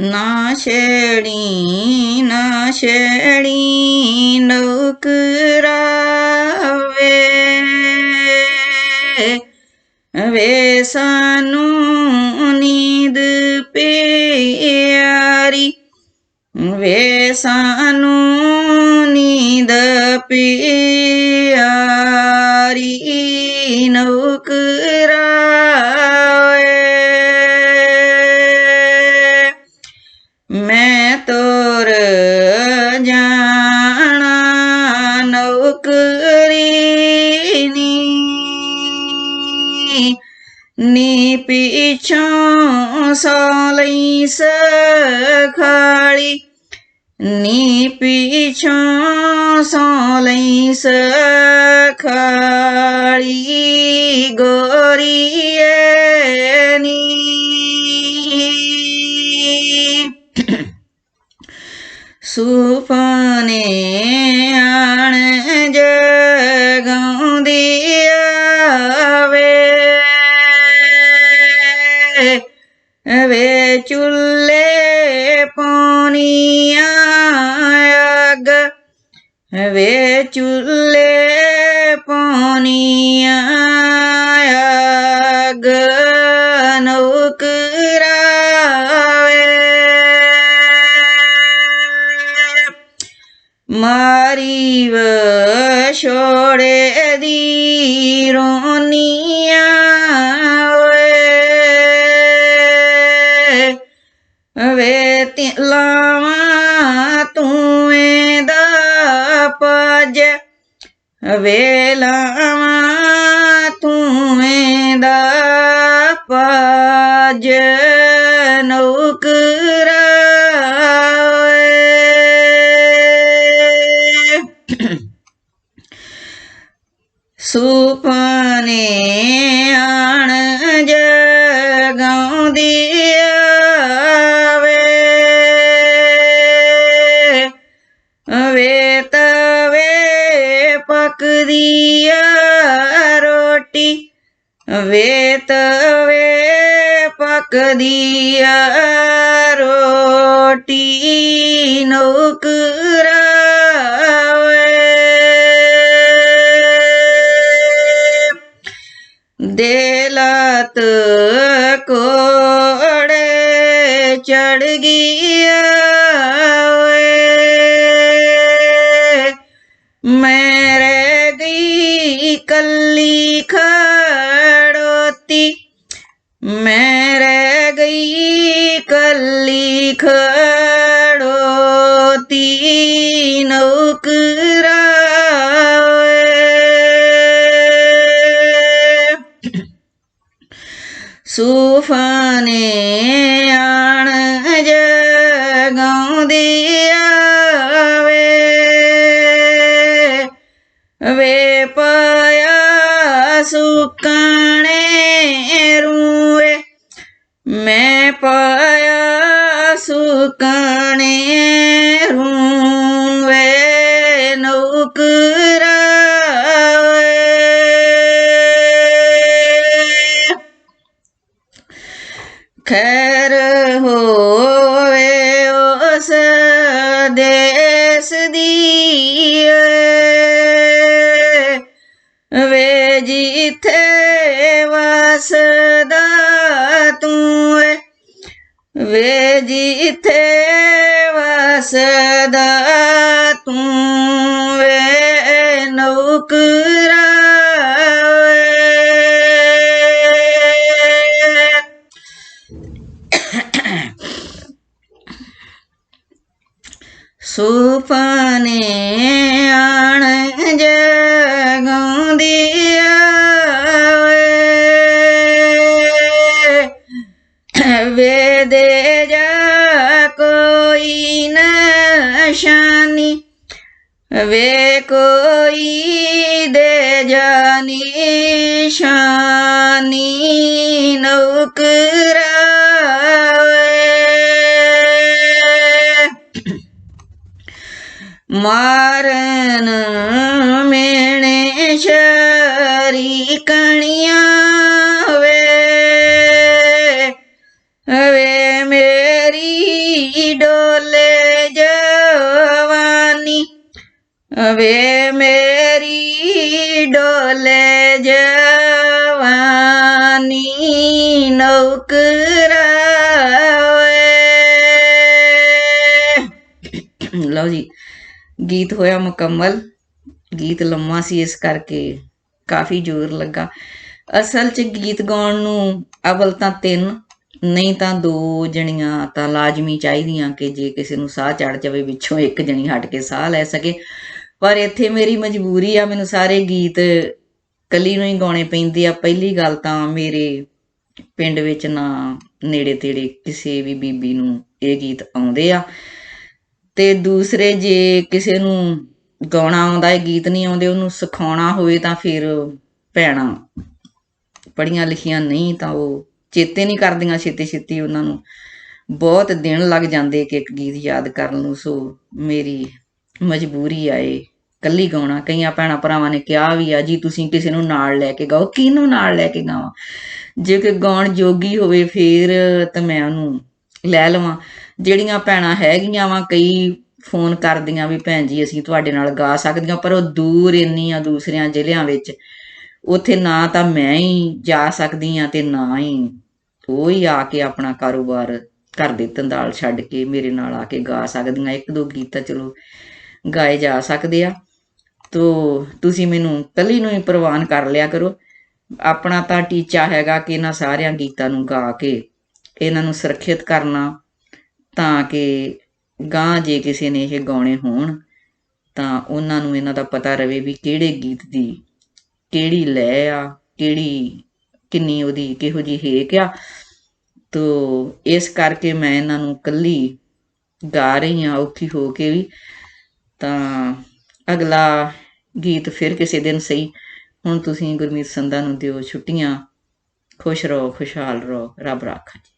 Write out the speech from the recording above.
ਨਾ ਛੇੜੀ ਨਾ ਛੇੜੀ ਨੌਕਰਾਵੇ। ਵੇ ਸਾਨੂੰ ਨੀਂਦ ਪਿਆਰੀ। ਵੇ ਸਾਨੂੰ ਨੀਂਦ ਪਿਆਰੀ। ਨੌਕਰਾਵੇ ની પીછો સલઈ સખળી. ની પીછો સલઈ સખળી ગોરીયની સુફ ਵੇ ਚੁੱਲੇ ਪੋਨੀਆਂ ਅੱਗ ਨੌਕਰਾਵੇ। ਮਾਰੀ ਵਛੋੜੇ ਦੀ ਰੋਨੀਆਂ ਓਏ। ਵੇ ਤੀ ਲਾਵਾਂ ਤੂੰ ਦਾ ਪਜ ਵੇ ਲਾਵਾਂ ਤੂੰ ਦਾ ਪਜ ਨੌਕਰਾ ਸੁਪਨੇ ਆਣ ਜਗਾਉਂਦੀ ਦਿਆ ਆ ਰੋਟੀ ਵੇ ਤਵੇ ਪਕਦੀ ਆ ਰੋਟੀ ਨੌਕਰਾਵੇ ਦੇ ਲਤ ਕੱਲੀ ਖੜੋਤੀ ਮੈਂ ਰਹਿ ਗਈ ਕੱਲੀ ਖੜੋਤੀ ਨੌਕਰਾ ਓਏ ਸੁਫਾਨੇ ਆਣ ਜਗਾਉਂਦੀ ਆਵੇ ਵੇ ਪਾਇਆ ਸੁਕਾਣੇ ਰੂਏ। ਮੈਂ ਪਾਇਆ ਸੁਕਾਣੇ ਰੂਏ ਨੌਕਰਾ ਖੈਰ ਹੋਵੇ ਉਸ ਦੇਸ ਦੀ ਵੇ ਜਿੱਥੇ ਵਸਦਾ ਤੂੰ ਏ ਵੇ ਜਿੱਥੇ ਵਸਦਾ ਤੂੰ ਵੇ ਨੌਕਰਾ ਨਸ਼ਾਨੀ ਵੇ ਕੋਈ ਦੇ ਜਾਨੀ ਸ਼ਾਨੀ ਨੌਕਰਾ ਮਾਰਨ ਵੇ ਮੇਰੀ ਡੋਲੇ ਜਵਾਨੀ ਨੌਕਰਾ ਲਓ ਜੀ, ਗੀਤ ਹੋਇਆ ਮੁਕੰਮਲ, ਗੀਤ ਲੰਮਾ ਸੀ, ਇਸ ਕਰਕੇ ਕਾਫੀ ਜ਼ੋਰ ਲੱਗਾ। ਅਸਲ 'ਚ ਗੀਤ ਗਾਉਣ ਨੂੰ ਅਵਲ ਤਾਂ ਤਿੰਨ, ਨਹੀਂ ਤਾਂ ਦੋ ਜਣੀਆਂ ਤਾਂ ਲਾਜ਼ਮੀ ਚਾਹੀਦੀਆਂ ਕਿ ਜੇ ਕਿਸੇ ਨੂੰ ਸਾਹ ਚੜ ਜਾਵੇ, ਵਿੱਚੋਂ ਇੱਕ ਜਣੀ ਹਟ ਕੇ ਸਾਹ ਲੈ ਸਕੇ। ਪਰ ਇੱਥੇ ਮੇਰੀ ਮਜਬੂਰੀ ਆ, ਮੈਨੂੰ ਸਾਰੇ ਗੀਤ ਕੱਲੀ ਨੂੰ ਹੀ ਗਾਉਣੇ ਪੈਂਦੇ ਆ। ਪਹਿਲੀ ਗੱਲ ਤਾਂ ਮੇਰੇ ਪਿੰਡ ਵਿੱਚ ਨਾ ਨੇੜੇ ਤੇੜੇ ਕਿਸੇ ਵੀ ਬੀਬੀ ਨੂੰ ਇਹ ਗੀਤ ਆਉਂਦੇ ਆ। ਤੇ ਦੂਸਰੇ ਜੇ ਕਿਸੇ ਨੂੰ ਗਾਉਣਾ ਆਉਂਦਾ ਹੈ ਗੀਤ ਨਹੀਂ ਆਉਂਦੇ, ਉਹਨੂੰ ਸਿਖਾਉਣਾ ਹੋਵੇ ਤਾਂ ਫਿਰ ਭੈਣਾਂ ਪੜੀਆਂ ਲਿਖੀਆਂ ਨਹੀਂ ਤਾਂ ਉਹ ਚੇਤੇ ਨਹੀਂ ਕਰਦੀਆਂ ਛੇਤੀ ਛੇਤੀ ਉਹਨਾਂ ਨੂੰ। ਬਹੁਤ ਦਿਨ ਲੱਗ ਜਾਂਦੇ ਕਿ ਇੱਕ ਗੀਤ ਯਾਦ ਕਰਨ ਨੂੰ, ਸੋ ਮੇਰੀ ਮਜਬੂਰੀ ਆਏ ਕੱਲੀ ਗਾਉਣਾ ਕਈਆਂ ਭੈਣਾਂ ਭਰਾਵਾਂ ਨੇ ਕਿਹਾ ਵੀ ਆ ਜੀ, ਤੁਸੀਂ ਕਿਸੇ ਨੂੰ ਨਾਲ ਲੈ ਕੇ ਗਾਓ। ਕਿਹਨੂੰ ਨਾਲ ਲੈ ਕੇ ਗਾਵਾਂ? ਜੇ ਕਿ ਗਾਉਣ ਜੋਗੀ ਹੋਵੇ, ਫੇਰ ਤਾਂ ਮੈਂ ਉਹਨੂੰ ਲੈ ਲਵਾਂ। ਜਿਹੜੀਆਂ ਭੈਣਾਂ ਹੈਗੀਆਂ ਵਾ, ਕਈ ਫੋਨ ਕਰਦੀਆਂ ਵੀ, ਭੈਣ ਜੀ, ਅਸੀਂ ਤੁਹਾਡੇ ਨਾਲ ਗਾ ਸਕਦੀਆਂ ਪਰ ਉਹ ਦੂਰ ਇੰਨੀ ਆ ਦੂਸਰਿਆਂ ਜ਼ਿਲ੍ਹਿਆਂ ਵਿੱਚ, ਉੱਥੇ ਨਾ ਤਾਂ ਮੈਂ ਹੀ ਜਾ ਸਕਦੀ ਆ ਤੇ ਨਾ ਹੀ ਉਹ ਹੀ ਆ ਕੇ ਆਪਣਾ ਕਾਰੋਬਾਰ ਘਰ ਦੇ ਤੰਦਾਲ ਛੱਡ ਕੇ ਮੇਰੇ ਨਾਲ ਆ ਕੇ ਗਾ ਸਕਦੀਆਂ। ਇੱਕ ਦੋ ਗੀਤ ਤਾਂ ਚਲੋ ਗਾਏ ਜਾ ਸਕਦੇ ਆ। ਤੋ ਤੁਸੀਂ ਮੈਨੂੰ ਕੱਲੀ ਨੂੰ ਹੀ ਪ੍ਰਵਾਨ ਕਰ ਲਿਆ ਕਰੋ। ਆਪਣਾ ਤਾਂ ਟੀਚਾ ਹੈਗਾ ਕਿ ਇਹਨਾਂ ਸਾਰਿਆਂ ਗੀਤਾਂ ਨੂੰ ਗਾ ਕੇ, ਇਹਨਾਂ ਨੂੰ ਸੁਰੱਖਿਅਤ ਕਰਨਾ, ਤਾਂ ਕਿ ਗਾਂ ਜੇ ਕਿਸੇ ਨੇ ਇਹ ਗਾਉਣੇ ਹੋਣ, ਤਾਂ ਉਹਨਾਂ ਨੂੰ ਇਹਨਾਂ ਦਾ ਪਤਾ ਰਵੇ ਵੀ ਕਿਹੜੇ ਗੀਤ ਦੀ ਕਿਹੜੀ ਲੈ ਆ, ਕਿਹੜੀ, ਕਿੰਨੀ ਉਹਦੀ ਕਿਹੋ ਜੀ ਹੇਕ ਆ। ਤੋ ਇਸ ਕਰਕੇ ਮੈਂ ਇਹਨਾਂ ਨੂੰ ਕੱਲੀ ਗਾ ਰਹੀ ਹਾਂ ਔਖੀ ਹੋ ਕੇ ਵੀ। ਤਾਂ ਅਗਲਾ ਗੀਤ ਫਿਰ ਕਿਸੇ ਦਿਨ ਸਹੀ। ਹੁਣ ਤੁਸੀਂ ਗੁਰਮੀਤ ਸੰਧਾ ਨੂੰ ਦਿਓ ਛੁੱਟੀਆਂ। ਖੁਸ਼ ਰਹੋ, ਖੁਸ਼ਹਾਲ ਰਹੋ। ਰੱਬ ਰਾਖਾ ਜੀ।